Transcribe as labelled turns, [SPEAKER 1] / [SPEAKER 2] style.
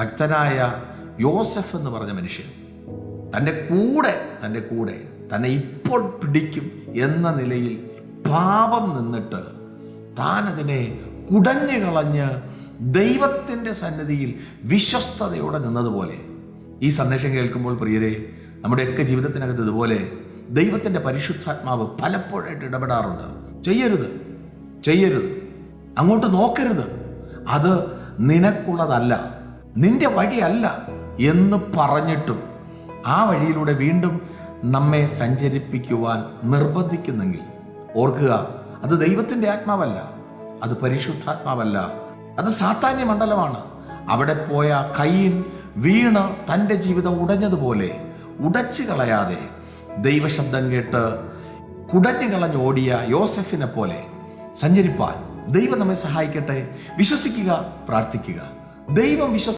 [SPEAKER 1] ഭക്തനായ യോസഫ് എന്ന് പറഞ്ഞ മനുഷ്യൻ തന്റെ കൂടെ തന്റെ കൂടെ തന്നെ ഇപ്പോൾ പിടിക്കും എന്ന നിലയിൽ പാപം നിന്നിട്ട് താൻ അതിനെ കുടഞ്ഞു കളഞ്ഞ് ദൈവത്തിന്റെ സന്നിധിയിൽ വിശ്വസ്തയോടെ നിന്നതുപോലെ. ഈ സന്ദേശം കേൾക്കുമ്പോൾ പ്രിയരെ നമ്മുടെയൊക്കെ ജീവിതത്തിനകത്ത് ഇതുപോലെ ദൈവത്തിന്റെ പരിശുദ്ധാത്മാവ് പലപ്പോഴായിട്ട് ഇടപെടാറുണ്ട്. ചെയ്യരുത് ചെയ്യരുത്. അങ്ങോട്ട് നോക്കരുത്. അത് നിനക്കുള്ളതല്ല. നിന്റെ വഴിയല്ല എന്ന് പറഞ്ഞിട്ടും ആ വഴിയിലൂടെ വീണ്ടും നമ്മെ സഞ്ചരിപ്പിക്കുവാൻ നിർബന്ധിക്കുന്നെങ്കിൽ ഓർക്കുക അത് ദൈവത്തിന്റെ ആത്മാവല്ല അത് പരിശുദ്ധാത്മാവല്ല അത് സാത്താന്യ മണ്ഡലമാണ്. അവിടെ പോയ കയ്യൻ വീണ് തന്റെ ജീവിതം ഉടഞ്ഞതുപോലെ ഉടച്ചു കളയാതെ ദൈവശബ്ദം കേട്ട് കുടഞ്ഞു കളഞ്ഞോടിയ യോസഫിനെ പോലെ സഞ്ചരിപ്പാൻ ദൈവം നമ്മെ സഹായിക്കട്ടെ. വിശ്വസിക്കുക പ്രാർത്ഥിക്കുക. ദൈവം വിശ്വസ